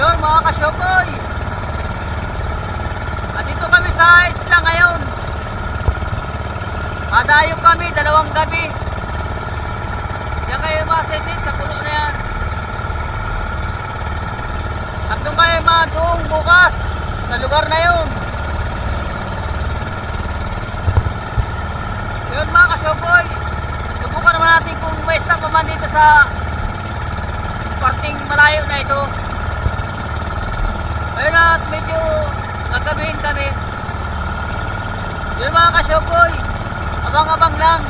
Yun mga kasyokoy. Andito kami sa isla ngayon. Madayo kami dalawang gabi. Diyan kayo masisit sa pulo na yan. At doon kayo madoong bukas sa lugar na yun. Yun mga kasyokoy. Subukan naman natin kung may stop pa man dito sa parting malayo na ito. At medyo nagabihin kami. Yun mga kasyokoy, abang-abang lang.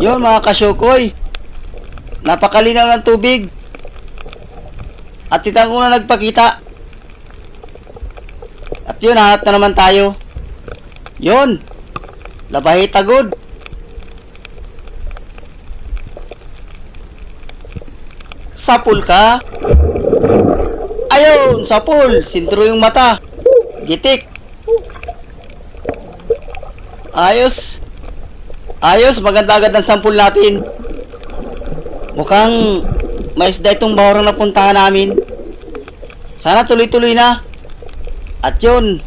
Yun mga kasyokoy. Napakalinaw ng tubig. At itang una nagpakita. At yun, hanap na naman tayo. Yun. Labahi tagod. Sapul ka? Ayun, sapul. Sintro yung mata. Gitik. Ayos. Ayos, maganda agad ang sampul natin. Mukhang may isda itong bahorang napuntahan namin. Sana tuloy-tuloy na. At yun,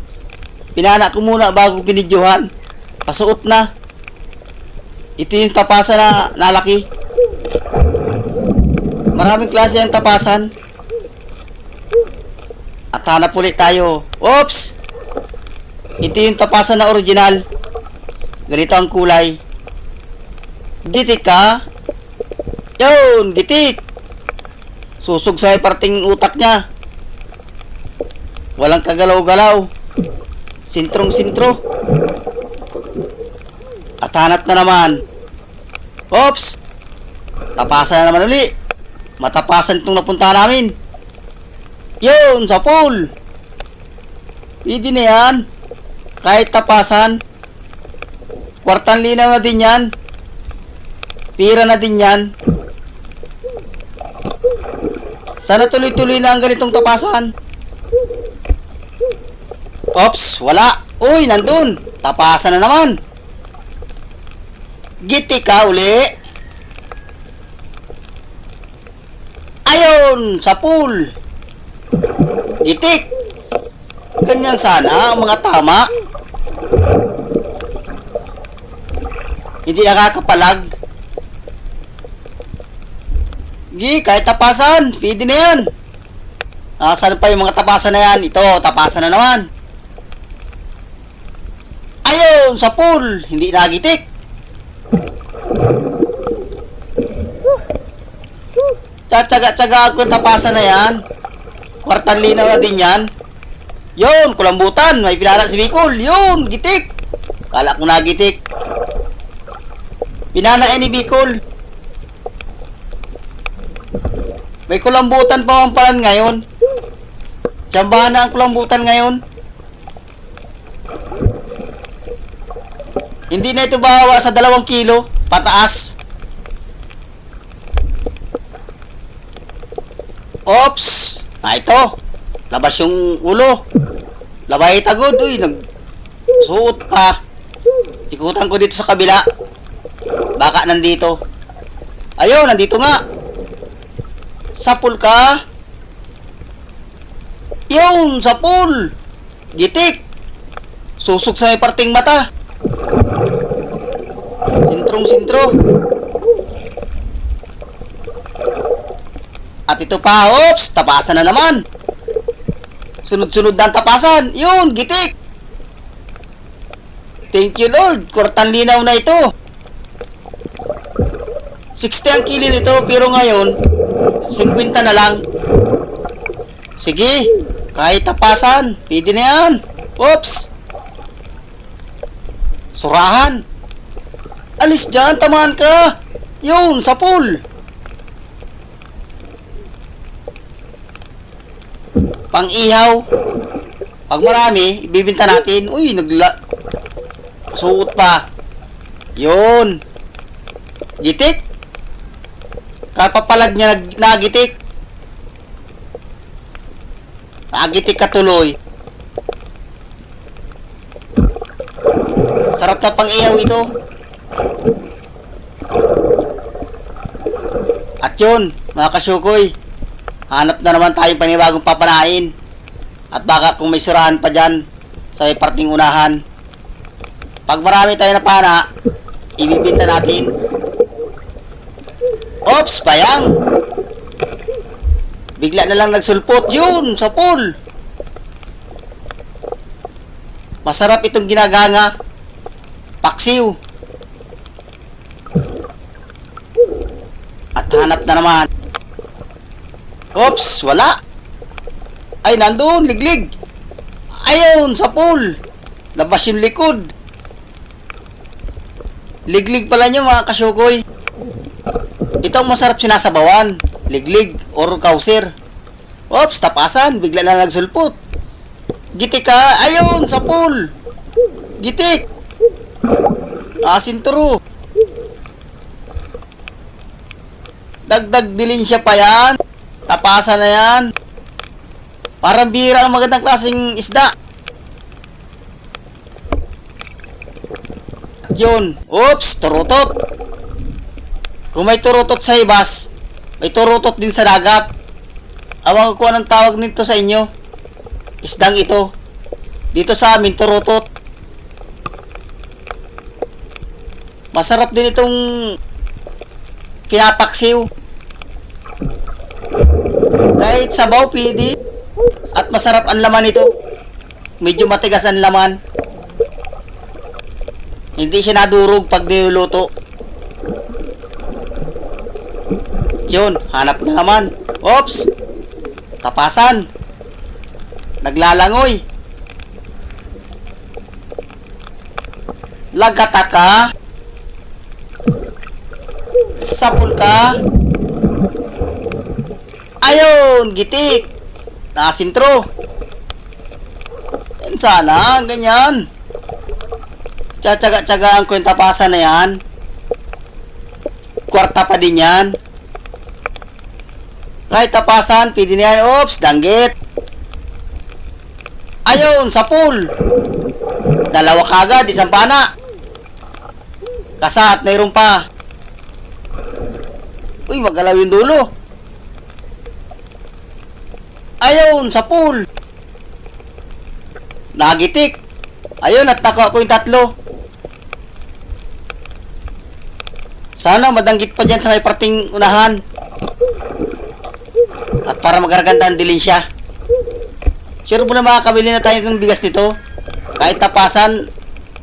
pinana ko muna bago pinidyohan. Pasuot na. Ito yung tapasan na nalaki. Maraming klase ang tapasan. At hanap ulit tayo. Oops! Ito yung tapasan na original. Ganito ang kulay. Gitik ka? Yun, gitik. Susog sa parting utak niya. Walang kagalaw-galaw. Sintrong-sintro. At hanap na naman. Oops! Tapasan na naman uli. Matapasan itong napunta namin. Yun, sa pool. Pwede na yan. Kahit tapasan. Kwartan linaw na din yan. Pira na din yan. Sana tuloy-tuloy na ang ganitong tapasan. Ops, wala. Uy, nandun. Tapasan na naman. Giti ka uli. Ayun, sa pool. Gitik. Ganyan sana ang mga tama. Hindi nakakapalag. Gi, kahit tapasan, pwede na yan. Nasaan pa yung mga tapasan na yan? Ito, tapasan na naman. Ayun, sa pool, hindi nagitik. Tsatsaga-tsaga ako yung tapasan na yan. Kwartan linaw na din yan. Yun, kulambutan, may pinala si Bicol. Yun, gitik. Kala ko nagitik. Pinana ni Bicol. May kulambutan pa man pala ngayon. Tsambahan na ang kulambutan ngayon. Hindi na ito bawa sa dalawang kilo. Pataas. Ops! Ah, ito. Labas yung ulo. Labay tagod. Uy, nag... Suot pa. Ikutan ko dito sa kabila. Baka nandito. Ayun, nandito nga. Sapul ka. Yun, sapul. Gitik. Susok sa may parting mata. Sintrong sintro. At ito pa, oops, tapasan na naman. Sunod-sunod na tapasan. Yun, gitik. Thank you Lord, kortan linaw na ito. 60 ang kilo nito, pero ngayon, 50 na lang. Sige, kahit tapasan, pwede na yan. Oops. Surahan. Alis dyan, tamaan ka. Yun, sa pool. Pang-ihaw. Pag marami, ibibinta natin. Uy, nagla... Suot pa. Yun. Gitik. Kapapalag niya nag nagitik. Nagitik ka tuloy. Sarap na pang-ihaw ito. At yun, mga kasyukoy. Hanap na naman tayong panibagong papanain. At baka kung may surahan pa dyan sa may parting unahan. Pag marami tayo na pana, ibibinta natin. Ops, bayang! Bigla na lang nagsulpot yun sa pool. Masarap itong ginaganga. Paksiw. At hanap na naman. Oops, wala. Ay, nandun, liglig. Ayun, sa pool. Labas yung likod. Liglig pala niyo mga kasyukoy. Ito ang masarap sinasabawan. Liglig or kauser. Oops, tapasan. Bigla na nagsulpot. Gitik ka. Ayun, sa pool. Gitik. Asin turo. Dagdag dilin siya pa yan. Tapasan na yan. Parang bira ang magandang klaseng isda. Yun. Oops, turutot. Kung may turutot sa ibas, may turutot din sa dagat. Awang ko anong tawag nito sa inyo. Isdang ito. Dito sa amin, turutot. Masarap din itong pinapaksiw. Kahit sabaw, pwede. At masarap ang laman ito. Medyo matigas ang laman. Hindi siya nadurog pag niluluto. Yun, hanap na naman. Oops! Tapasan. Naglalangoy. Lagata ka. Sapul ka. Ayun, gitik. Nasintro. Yan sana, ganyan. Tsatsaga-tsaga ang kwenta pasa na yan. Kwarta pa din yan. Kahit tapasan, pwede na yan. Oops, danggit. Ayun, sa pool. Dalawa kagad, isang pana. Kasat, mayroon pa. Uy, magalaw yung dulo. Ayun, sa pool. Nagitik. Ayun, at nako ako yung tatlo. Sana madanggit pa dyan sa may parting unahan. At para magaraganda ang dilin siya. Sure mo na makakabili na tayo ng bigas nito. Kahit tapasan,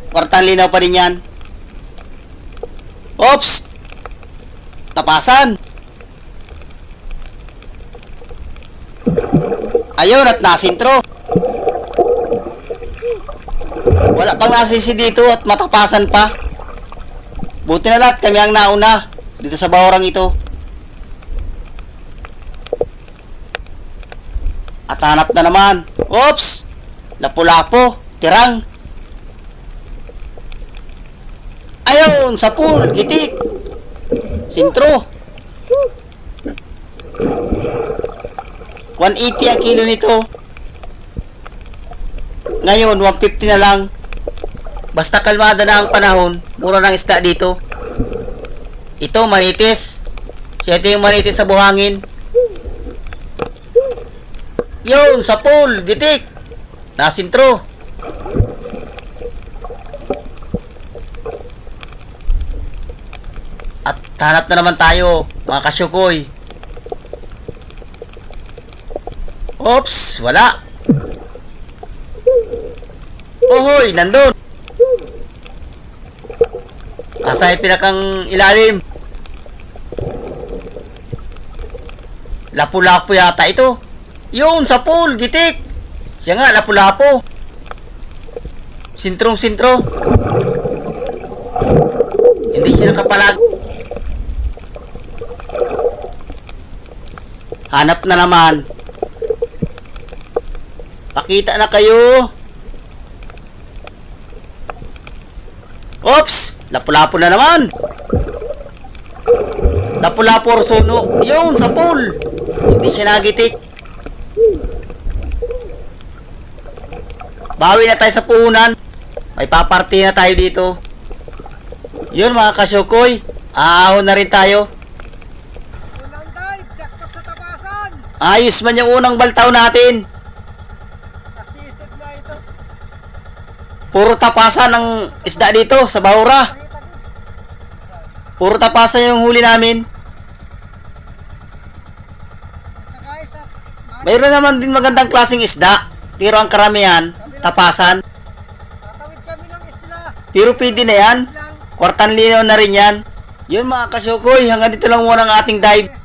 kwartang linaw pa rin yan. Oops! Tapasan! Ayun, at nasintro. Wala pang nasisi dito at matapasan pa. Buti na lahat kami ang nauna dito sa bawrang ito. At hanap na naman. Oops! Lapu-lapo. Tirang. Ayun! Sa pool. Gitik. Sintro. 180 ang kilo nito. Ngayon, 150 na lang. Basta kalmada na ang panahon, mura ng isda dito. Ito, manitis. Siya ito yung manitis sa buhangin. Yun, sa pool, gitik. Nasintro. At hanap na naman tayo, mga kasyukoy. Oops, wala. Ohoy, nandun. Asa yung pinakang ilalim? Lapu-lapu yata ito. Yun, sa pool, gitik. Siya nga, lapu-lapu. Sintrong-sintro. Hindi siya nakapalag. Hanap na naman. Pakita na kayo. Oops! Lapu-lapu na naman. Lapu-lapu or suno. Yun, sa pool. Hindi siya nagitik. Bawi na tayo sa puhunan. May paparty na tayo dito. Yun mga kasyukoy. Ahon na rin tayo. Unang dive, sa tapasan. Ayos man yung unang baltaw natin. Nasisip na ito. Puro tapasan ng isda dito sa Bahura. Puro tapasan yung huli namin. Mayroon naman din magandang klaseng isda. Pero ang karamihan, tapasan. Pero pwede na yan. Kwartan linaw na rin yan. Yun mga kasyukoy, hanggang dito lang muna ang ating dive.